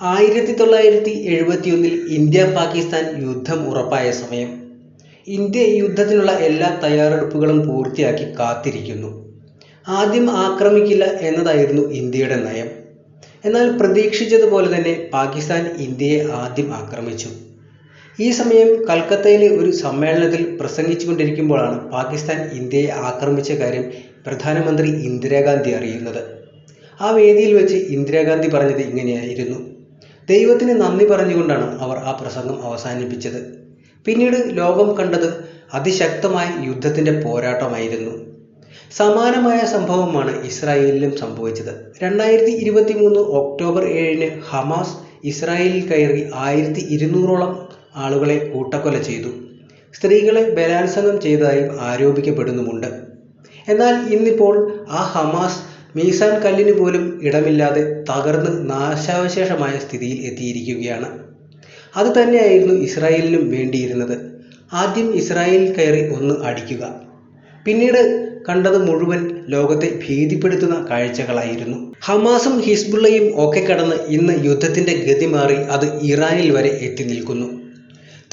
ആയിരത്തി തൊള്ളായിരത്തി എഴുപത്തിയൊന്നിൽ ഇന്ത്യ പാകിസ്ഥാൻ യുദ്ധം ഉറപ്പായ സമയം. ഇന്ത്യ യുദ്ധത്തിനുള്ള എല്ലാ തയ്യാറെടുപ്പുകളും പൂർത്തിയാക്കി കാത്തിരിക്കുന്നു. ആദ്യം ആക്രമിക്കില്ല എന്നതായിരുന്നു ഇന്ത്യയുടെ നയം. എന്നാൽ പ്രതീക്ഷിച്ചതുപോലെ തന്നെ പാകിസ്ഥാൻ ഇന്ത്യയെ ആദ്യം ആക്രമിച്ചു. ഈ സമയം കൽക്കത്തയിലെ ഒരു സമ്മേളനത്തിൽ പ്രസംഗിച്ചുകൊണ്ടിരിക്കുമ്പോഴാണ് പാകിസ്ഥാൻ ഇന്ത്യയെ ആക്രമിച്ച കാര്യം പ്രധാനമന്ത്രി ഇന്ദിരാഗാന്ധി അറിയുന്നത്. ആ വേദിയിൽ വെച്ച് ഇന്ദിരാഗാന്ധി പറഞ്ഞത് ഇങ്ങനെയായിരുന്നു. ദൈവത്തിന് നന്ദി പറഞ്ഞുകൊണ്ടാണ് അവർ ആ പ്രസംഗം അവസാനിപ്പിച്ചത്. പിന്നീട് ലോകം കണ്ടത് അതിശക്തമായ യുദ്ധത്തിന്റെ പോരാട്ടമായിരുന്നു. സമാനമായ സംഭവമാണ് ഇസ്രായേലിലും സംഭവിച്ചത്. രണ്ടായിരത്തി ഇരുപത്തി മൂന്ന് ഒക്ടോബർ ഏഴിന് ഹമാസ് ഇസ്രായേലിൽ കയറി ആയിരത്തി ഇരുന്നൂറോളം ആളുകളെ കൂട്ടക്കൊല ചെയ്തു. സ്ത്രീകളെ ബലാത്സംഗം ചെയ്തതായും ആരോപിക്കപ്പെടുന്നുമുണ്ട്. എന്നാൽ ഇന്നിപ്പോൾ ആ ഹമാസ് മീസാൻ കല്ലിന് പോലും ഇടമില്ലാതെ തകർന്ന് നാശാവശേഷമായ സ്ഥിതിയിൽ എത്തിയിരിക്കുകയാണ്. അത് തന്നെയായിരുന്നു ഇസ്രായേലിനും വേണ്ടിയിരുന്നത്. ആദ്യം ഇസ്രായേൽ കയറി ഒന്ന് അടിക്കുക. പിന്നീട് കണ്ടത് മുഴുവൻ ലോകത്തെ ഭീതിപ്പെടുത്തുന്ന കാഴ്ചകളായിരുന്നു. ഹമാസും ഹിസ്ബുള്ളയും ഒക്കെ കടന്ന് ഇന്ന് യുദ്ധത്തിന്റെ ഗതി മാറി അത് ഇറാനിൽ വരെ എത്തി നിൽക്കുന്നു.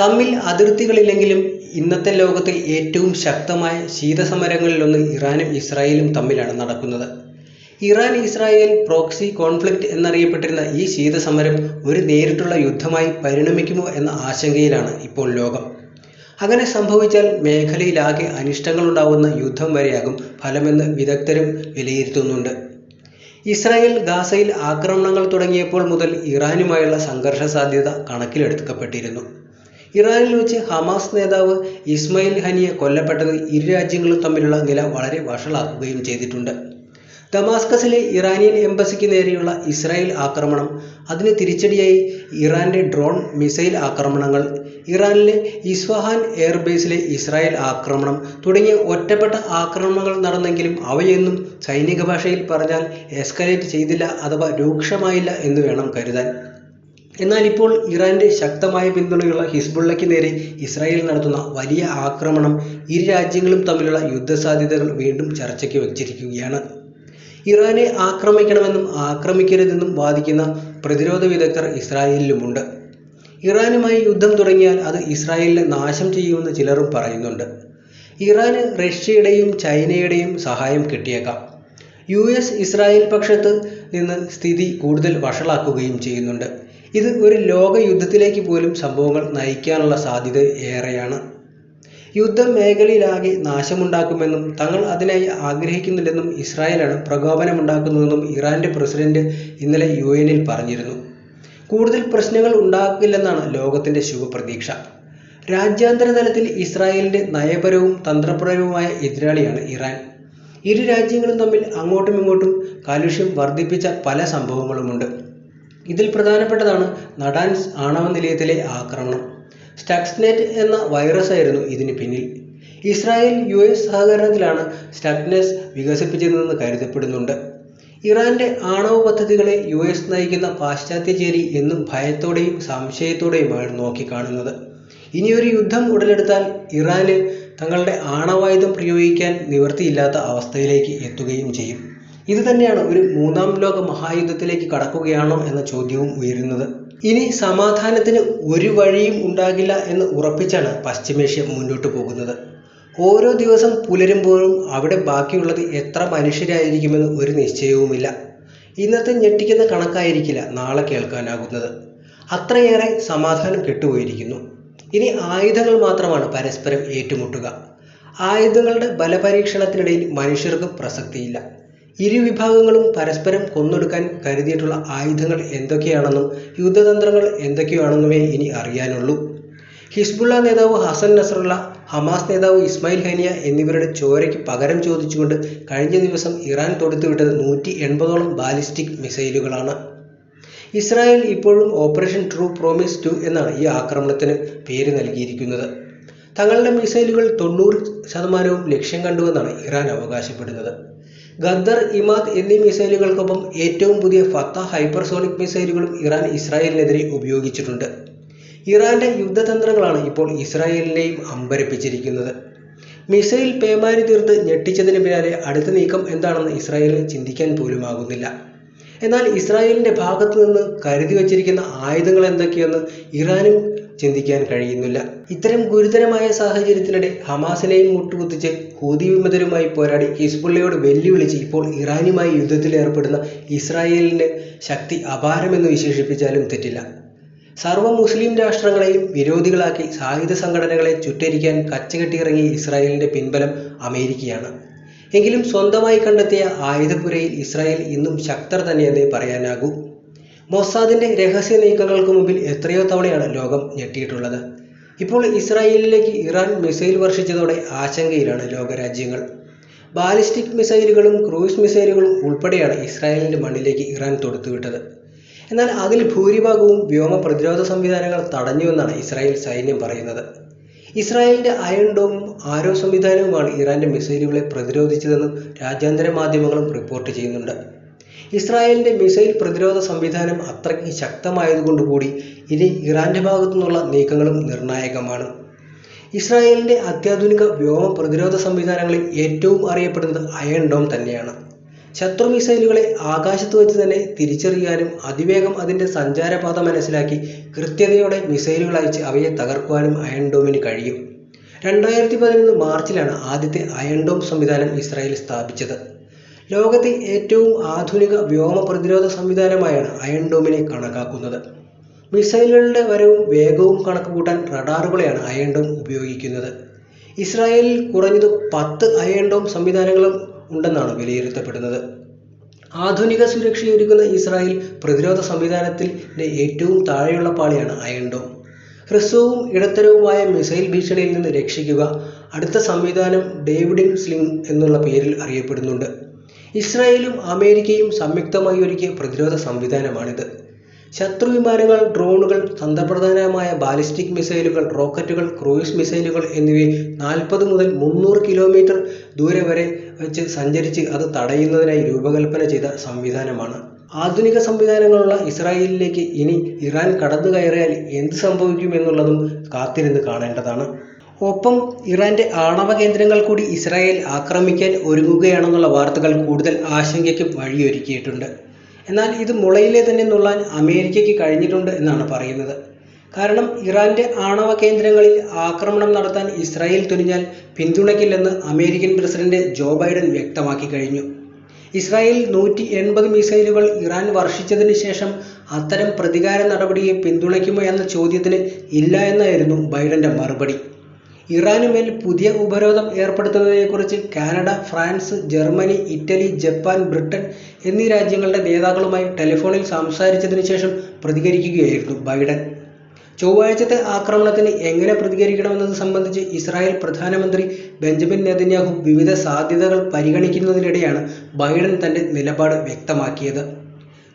തമ്മിൽ അതിർത്തികളില്ലെങ്കിലും ഇന്നത്തെ ലോകത്തെ ഏറ്റവും ശക്തമായ ശീതസമരങ്ങളിലൊന്ന് ഇറാനും ഇസ്രായേലും തമ്മിലാണ് നടക്കുന്നത്. ഇറാൻ ഇസ്രായേൽ പ്രോക്സി കോൺഫ്ലിക്റ്റ് എന്നറിയപ്പെട്ടിരുന്ന ഈ ശീതസമരം ഒരു നേരിട്ടുള്ള യുദ്ധമായി പരിണമിക്കുമോ എന്ന ആശങ്കയിലാണ് ഇപ്പോൾ ലോകം. അങ്ങനെ സംഭവിച്ചാൽ മേഖലയിലാകെ അനിഷ്ടങ്ങളുണ്ടാവുന്ന യുദ്ധം വരെയാകും ഫലമെന്ന് വിദഗ്ധരും വിലയിരുത്തുന്നുണ്ട്. ഇസ്രായേൽ ഗാസയിൽ ആക്രമണങ്ങൾ തുടങ്ങിയപ്പോൾ മുതൽ ഇറാനുമായുള്ള സംഘർഷ സാധ്യത കണക്കിലെടുക്കപ്പെട്ടിരുന്നു. ഇറാനിൽ വെച്ച് ഹമാസ് നേതാവ് ഇസ്മയിൽ ഹനിയെ കൊല്ലപ്പെട്ടത് ഇരു രാജ്യങ്ങളും തമ്മിലുള്ള നില വളരെ വഷളാക്കുകയും ചെയ്തിട്ടുണ്ട്. ദമാസ്കസിലെ ഇറാനിയൻ എംബസിക്ക് നേരെയുള്ള ഇസ്രായേൽ ആക്രമണം. അതിന് തിരിച്ചടിയായി ഇറാന്റെ ഡ്രോൺ മിസൈൽ ആക്രമണങ്ങൾ. ഇറാനിലെ ഇസ്ഫഹാൻ എയർബേസിലെ ഇസ്രായേൽ ആക്രമണം തുടങ്ങിയ ഒറ്റപ്പെട്ട ആക്രമണങ്ങൾ നടന്നെങ്കിലും അവയൊന്നും സൈനിക ഭാഷയിൽ പറഞ്ഞാൽ എസ്കലേറ്റ് ചെയ്തില്ല അഥവാ രൂക്ഷമായില്ല എന്ന് വേണം കരുതാൻ. എന്നാൽ ഇപ്പോൾ ഇറാന്റെ ശക്തമായ പിന്തുണയുള്ള ഹിസ്ബുള്ളയ്ക്ക് നേരെ ഇസ്രായേൽ നടത്തുന്ന വലിയ ആക്രമണം ഇരു രാജ്യങ്ങളും തമ്മിലുള്ള യുദ്ധസാധ്യതകൾ വീണ്ടും ചർച്ചയ്ക്ക് വച്ചിരിക്കുകയാണ്. ഇറാനെ ആക്രമിക്കണമെന്നും ആക്രമിക്കരുതെന്നും വാദിക്കുന്ന പ്രതിരോധ വിദഗ്ധർ ഇസ്രായേലിലുമുണ്ട്. ഇറാനുമായി യുദ്ധം തുടങ്ങിയാൽ അത് ഇസ്രായേലിനെ നാശം ചെയ്യുമെന്ന് ചിലരും പറയുന്നുണ്ട്. ഇറാന് റഷ്യയുടെയും ചൈനയുടെയും സഹായം കിട്ടിയേക്കാം. യു എസ് ഇസ്രായേൽ പക്ഷത്ത് നിന്ന് സ്ഥിതി കൂടുതൽ വഷളാക്കുകയും ചെയ്യുന്നുണ്ട്. ഇത് ഒരു ലോക യുദ്ധത്തിലേക്ക് പോലും സംഭവങ്ങൾ നയിക്കാനുള്ള സാധ്യത ഏറെയാണ്. യുദ്ധം മേഖലയിലാകെ നാശമുണ്ടാക്കുമെന്നും തങ്ങൾ അതിനായി ആഗ്രഹിക്കുന്നില്ലെന്നും ഇസ്രായേലാണ് പ്രകോപനമുണ്ടാക്കുന്നതെന്നും ഇറാന്റെ പ്രസിഡന്റ് ഇന്നലെ യു എനിൽ പറഞ്ഞിരുന്നു. കൂടുതൽ പ്രശ്നങ്ങൾ ഉണ്ടാക്കില്ലെന്നാണ് ലോകത്തിന്റെ ശുഭപ്രതീക്ഷ. രാജ്യാന്തര തലത്തിൽ ഇസ്രായേലിന്റെ നയപരവും തന്ത്രപരവുമായ എതിരാളിയാണ് ഇറാൻ. ഇരു രാജ്യങ്ങളും തമ്മിൽ അങ്ങോട്ടും ഇങ്ങോട്ടും കാലുഷ്യം വർദ്ധിപ്പിച്ച പല സംഭവങ്ങളുമുണ്ട്. ഇതിൽ പ്രധാനപ്പെട്ടതാണ് നടാൻസ് ആണവ നിലയത്തിലെ ആക്രമണം. സ്റ്റക്സ്നെറ്റ് എന്ന വൈറസ് ആയിരുന്നു ഇതിന് പിന്നിൽ. ഇസ്രായേൽ യു എസ് സഹകരണത്തിലാണ് സ്റ്റക്നെസ് വികസിപ്പിച്ചതെന്ന് കരുതപ്പെടുന്നുണ്ട്. ഇറാന്റെ ആണവ പദ്ധതികളെ യു എസ് നയിക്കുന്ന പാശ്ചാത്യ ചേരി എന്നും ഭയത്തോടെയും സംശയത്തോടെയുമാണ് നോക്കിക്കാണുന്നത്. ഇനിയൊരു യുദ്ധം ഉടലെടുത്താൽ ഇറാന് തങ്ങളുടെ ആണവായുധം പ്രയോഗിക്കാൻ നിവൃത്തിയില്ലാത്ത അവസ്ഥയിലേക്ക് എത്തുകയും ചെയ്യും. ഇത് തന്നെയാണ് ഒരു മൂന്നാം ലോക മഹായുദ്ധത്തിലേക്ക് കടക്കുകയാണോ എന്ന ചോദ്യവും ഉയരുന്നത്. ഇനി സമാധാനത്തിന് ഒരു വഴിയും ഉണ്ടാകില്ല എന്ന് ഉറപ്പിച്ചാണ് പശ്ചിമേഷ്യ മുന്നോട്ട് പോകുന്നത്. ഓരോ ദിവസം പുലരുമ്പോഴും അവിടെ ബാക്കിയുള്ളത് എത്ര മനുഷ്യരായിരിക്കുമെന്ന് ഒരു നിശ്ചയവുമില്ല. ഇന്നത്തെ ഞെട്ടിക്കുന്ന കണക്കായിരിക്കില്ല നാളെ കേൾക്കാനാകുന്നത്. അത്രയേറെ സമാധാനം കെട്ടുപോയിരിക്കുന്നു. ഇനി ആയുധങ്ങൾ മാത്രമാണ് പരസ്പരം ഏറ്റുമുട്ടുക. ആയുധങ്ങളുടെ ബലപരീക്ഷണത്തിനിടയിൽ മനുഷ്യർക്ക് പ്രസക്തിയില്ല. ഇരു വിഭാഗങ്ങളും പരസ്പരം കൊന്നൊടുക്കാൻ കരുതിയിട്ടുള്ള ആയുധങ്ങൾ എന്തൊക്കെയാണെന്നും യുദ്ധതന്ത്രങ്ങൾ എന്തൊക്കെയാണെന്നുമേ ഇനി അറിയാനുള്ളൂ. ഹിസ്ബുള്ള നേതാവ് ഹസൻ നസറുള്ള ഹമാസ് നേതാവ് ഇസ്മായിൽ ഹനിയ എന്നിവരുടെ ചോരയ്ക്ക് പകരം ചോദിച്ചുകൊണ്ട് കഴിഞ്ഞ ദിവസം ഇറാൻ തൊടുത്തുവിട്ടത് നൂറ്റി എൺപതോളം ബാലിസ്റ്റിക് മിസൈലുകളാണ്. ഇസ്രായേൽ ഇപ്പോഴും ഓപ്പറേഷൻ ട്രൂ പ്രോമിസ് ടു എന്നാണ് ഈ ആക്രമണത്തിന് പേര് നൽകിയിരിക്കുന്നത്. തങ്ങളുടെ മിസൈലുകൾ തൊണ്ണൂറ് ശതമാനവും ലക്ഷ്യം കണ്ടുവെന്നാണ് ഇറാൻ അവകാശപ്പെടുന്നത്. ഗദ്ദർ ഇമാദ് എന്നീ മിസൈലുകൾക്കൊപ്പം ഏറ്റവും പുതിയ ഫത്ത ഹൈപ്പർസോണിക് മിസൈലുകളും ഇറാൻ ഇസ്രായേലിനെതിരെ ഉപയോഗിച്ചിട്ടുണ്ട്. ഇറാന്റെ യുദ്ധതന്ത്രങ്ങളാണ് ഇപ്പോൾ ഇസ്രായേലിനെയും അമ്പരപ്പിച്ചിരിക്കുന്നത്. മിസൈൽ പേമാരി തീർത്ത് ഞെട്ടിച്ചതിന് പിന്നാലെ അടുത്ത നീക്കം എന്താണെന്ന് ഇസ്രായേലിന് ചിന്തിക്കാൻ പോലും ആകുന്നില്ല എന്നാൽ ഇസ്രായേലിന്റെ ഭാഗത്തു നിന്ന് കരുതി വച്ചിരിക്കുന്ന ആയുധങ്ങൾ എന്തൊക്കെയെന്ന് ഇറാനും ചിന്തിക്കാൻ കഴിയുന്നില്ല. ഇത്തരം ഗുരുതരമായ സാഹചര്യത്തിനിടെ ഹമാസിനെയും മുട്ടുകുത്തിച്ച് ഹൂതി വിമതരുമായി പോരാടി ഹിസ്ബുള്ളയോട് വെല്ലുവിളിച്ച് ഇപ്പോൾ ഇറാനുമായി യുദ്ധത്തിൽ ഏർപ്പെടുന്ന ഇസ്രായേലിന്റെ ശക്തി അപാരമെന്ന് വിശേഷിപ്പിച്ചാലും തെറ്റില്ല. സർവ മുസ്ലിം രാഷ്ട്രങ്ങളെയും വിരോധികളാക്കി സായുധ സംഘടനകളെ ചുറ്റരിക്കാൻ കച്ചകെട്ടിയിറങ്ങിയ ഇസ്രായേലിന്റെ പിൻബലം അമേരിക്കയാണ്. എങ്കിലും സ്വന്തമായി കണ്ടെത്തിയ ആയുധപുരയിൽ ഇസ്രായേൽ ഇന്നും ശക്തർ തന്നെയെന്നേ പറയാനാകൂ. മൊസാദിന്റെ രഹസ്യ നീക്കങ്ങൾക്ക് മുമ്പിൽ എത്രയോ തവണയാണ് ലോകം ഞെട്ടിയിട്ടുള്ളത്. ഇപ്പോൾ ഇസ്രായേലിലേക്ക് ഇറാൻ മിസൈൽ വർഷിച്ചതോടെ ആശങ്കയിലാണ് ലോകരാജ്യങ്ങൾ. ബാലിസ്റ്റിക് മിസൈലുകളും ക്രൂയിസ് മിസൈലുകളും ഉൾപ്പെടെയാണ് ഇസ്രായേലിന്റെ മണ്ണിലേക്ക് ഇറാൻ തൊടുത്തുവിട്ടത് എന്നാൽ അതിൽ ഭൂരിഭാഗവും വ്യോമ പ്രതിരോധ സംവിധാനങ്ങൾ തടഞ്ഞുവെന്നാണ് ഇസ്രായേൽ സൈന്യം പറയുന്നത്. ഇസ്രായേലിന്റെ അയൺ ആരോ സംവിധാനവുമാണ് ഇറാന്റെ മിസൈലുകളെ പ്രതിരോധിച്ചതെന്നും രാജ്യാന്തര മാധ്യമങ്ങളും റിപ്പോർട്ട് ചെയ്യുന്നുണ്ട്. ഇസ്രായേലിന്റെ മിസൈൽ പ്രതിരോധ സംവിധാനം അത്രയ്ക്ക് ശക്തമായതുകൊണ്ട് കൂടി ഇനി ഇറാന്റെ ഭാഗത്തു നിന്നുള്ള നീക്കങ്ങളും നിർണായകമാണ്. ഇസ്രായേലിന്റെ അത്യാധുനിക വ്യോമ പ്രതിരോധ സംവിധാനങ്ങളിൽ ഏറ്റവും അറിയപ്പെടുന്നത് അയൺ ഡോം തന്നെയാണ്. ശത്രു മിസൈലുകളെ ആകാശത്ത് വെച്ച് തന്നെ തിരിച്ചറിയാനും അതിവേഗം അതിന്റെ സഞ്ചാരപാത മനസ്സിലാക്കി കൃത്യതയോടെ മിസൈലുകൾ അയച്ച് അവയെ തകർക്കുവാനും അയൺ ഡോമിന് കഴിയും. രണ്ടായിരത്തി പതിനൊന്ന് മാർച്ചിലാണ് ആദ്യത്തെ അയൺ ഡോം സംവിധാനം ഇസ്രായേൽ സ്ഥാപിച്ചത്. ലോകത്തെ ഏറ്റവും ആധുനിക വ്യോമ പ്രതിരോധ സംവിധാനമായാണ് അയൺ കണക്കാക്കുന്നത്. മിസൈലുകളുടെ വരവും വേഗവും കണക്കുകൂട്ടാൻ റഡാറുകളെയാണ് അയൺ ഉപയോഗിക്കുന്നത്. ഇസ്രായേലിൽ കുറഞ്ഞത് പത്ത് അയൺ ഡോം സംവിധാനങ്ങളും ഉണ്ടെന്നാണ് വിലയിരുത്തപ്പെടുന്നത്. ആധുനിക സുരക്ഷയൊരുക്കുന്ന ഇസ്രായേൽ പ്രതിരോധ സംവിധാനത്തിൽ ഏറ്റവും താഴെയുള്ള പാളിയാണ് അയൺ ഡോം ഹ്രസ്വവും ഇടത്തരവുമായ മിസൈൽ ഭീഷണിയിൽ നിന്ന് രക്ഷിക്കുക അടുത്ത സംവിധാനം ഡേവിഡിൻ സ്ലിംഗ് എന്നുള്ള പേരിൽ അറിയപ്പെടുന്നുണ്ട്. ഇസ്രായേലും അമേരിക്കയും സംയുക്തമായി ഒരുക്കിയ പ്രതിരോധ സംവിധാനമാണിത്. ശത്രു വിമാനങ്ങൾ ഡ്രോണുകൾ തന്ത്രപ്രധാനമായ ബാലിസ്റ്റിക് മിസൈലുകൾ റോക്കറ്റുകൾ ക്രൂയിസ് മിസൈലുകൾ എന്നിവയെ നാൽപ്പത് മുതൽ മുന്നൂറ് കിലോമീറ്റർ ദൂരെ വരെ വെച്ച് സഞ്ചരിച്ച് അത് തടയുന്നതിനായി രൂപകൽപ്പന ചെയ്ത സംവിധാനമാണ്. ആധുനിക സംവിധാനങ്ങളുള്ള ഇസ്രായേലിലേക്ക് ഇനി ഇറാൻ കടന്നു കയറിയാൽ എന്ത് സംഭവിക്കുമെന്നുള്ളതും കാത്തിരുന്ന് കാണേണ്ടതാണ്. ഒപ്പം ഇറാന്റെ ആണവ കേന്ദ്രങ്ങൾ കൂടി ഇസ്രായേൽ ആക്രമിക്കാൻ ഒരുങ്ങുകയാണെന്നുള്ള വാർത്തകൾ കൂടുതൽ ആശങ്കയ്ക്ക് വഴിയൊരുക്കിയിട്ടുണ്ട്. എന്നാൽ ഇത് മുളയിലെ തന്നെ നുള്ളാൻ അമേരിക്കയ്ക്ക് കഴിഞ്ഞിട്ടുണ്ട് എന്നാണ് പറയുന്നത്. കാരണം ഇറാന്റെ ആണവ കേന്ദ്രങ്ങളിൽ ആക്രമണം നടത്താൻ ഇസ്രായേൽ തുനിഞ്ഞാൽ പിന്തുണയ്ക്കില്ലെന്ന് അമേരിക്കൻ പ്രസിഡന്റ് ജോ ബൈഡൻ വ്യക്തമാക്കി കഴിഞ്ഞു. ഇസ്രായേൽ നൂറ്റി എൺപത് മിസൈലുകൾ ഇറാൻ വർഷിച്ചതിന് ശേഷം അത്തരം പ്രതികാര നടപടിയെ പിന്തുണയ്ക്കുമോ എന്ന ചോദ്യത്തിന് ഇല്ല എന്നായിരുന്നു ബൈഡന്റെ മറുപടി. ഇറാനുമേൽ പുതിയ ഉപരോധം ഏർപ്പെടുത്തുന്നതിനെക്കുറിച്ച് Canada France Germany Italy Japan Britain എന്നീ രാജ്യങ്ങളുടെ നേതാക്കളുമായി ടെലിഫോണിൽ സംസാരിച്ചതിന് ശേഷം പ്രതികരിക്കുകയായിരുന്നു ബൈഡൻ. ചൊവ്വാഴ്ചത്തെ ആക്രമണത്തിന് എങ്ങനെ പ്രതികരിക്കണമെന്നത് സംബന്ധിച്ച് ഇസ്രായേൽ പ്രധാനമന്ത്രി ബെഞ്ചമിൻ നെതന്യാഹു വിവിധ സാധ്യതകൾ പരിഗണിക്കുന്നതിനിടെയാണ് ബൈഡൻ തന്റെ നിലപാട് വ്യക്തമാക്കിയത്.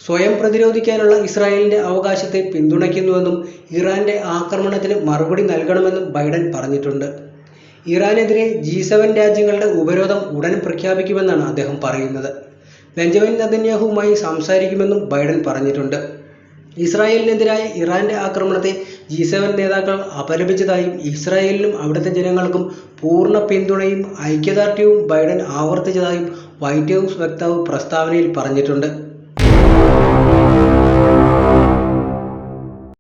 സ്വയം പ്രതിരോധിക്കാനുള്ള ഇസ്രായേലിന്റെ അവകാശത്തെ പിന്തുണയ്ക്കുന്നുവെന്നും ഇറാന്റെ ആക്രമണത്തിന് മറുപടി നൽകണമെന്നും ബൈഡൻ പറഞ്ഞിട്ടുണ്ട്. ഇറാനെതിരെ ജി സെവൻ രാജ്യങ്ങളുടെ ഉപരോധം ഉടൻ പ്രഖ്യാപിക്കുമെന്നാണ് അദ്ദേഹം പറയുന്നത്. ബെഞ്ചമിൻ നദന്യാഹുവുമായി സംസാരിക്കുമെന്നും ബൈഡൻ പറഞ്ഞിട്ടുണ്ട്. ഇസ്രായേലിനെതിരായ ഇറാന്റെ ആക്രമണത്തെ ജി സെവൻ നേതാക്കൾ അപലപിച്ചതായും ഇസ്രായേലിനും അവിടുത്തെ ജനങ്ങൾക്കും പൂർണ പിന്തുണയും ഐക്യദാർഢ്യവും ബൈഡൻ ആവർത്തിച്ചതായും വൈറ്റ് ഹൗസ് വക്താവ് പ്രസ്താവനയിൽ പറഞ്ഞിട്ടുണ്ട്.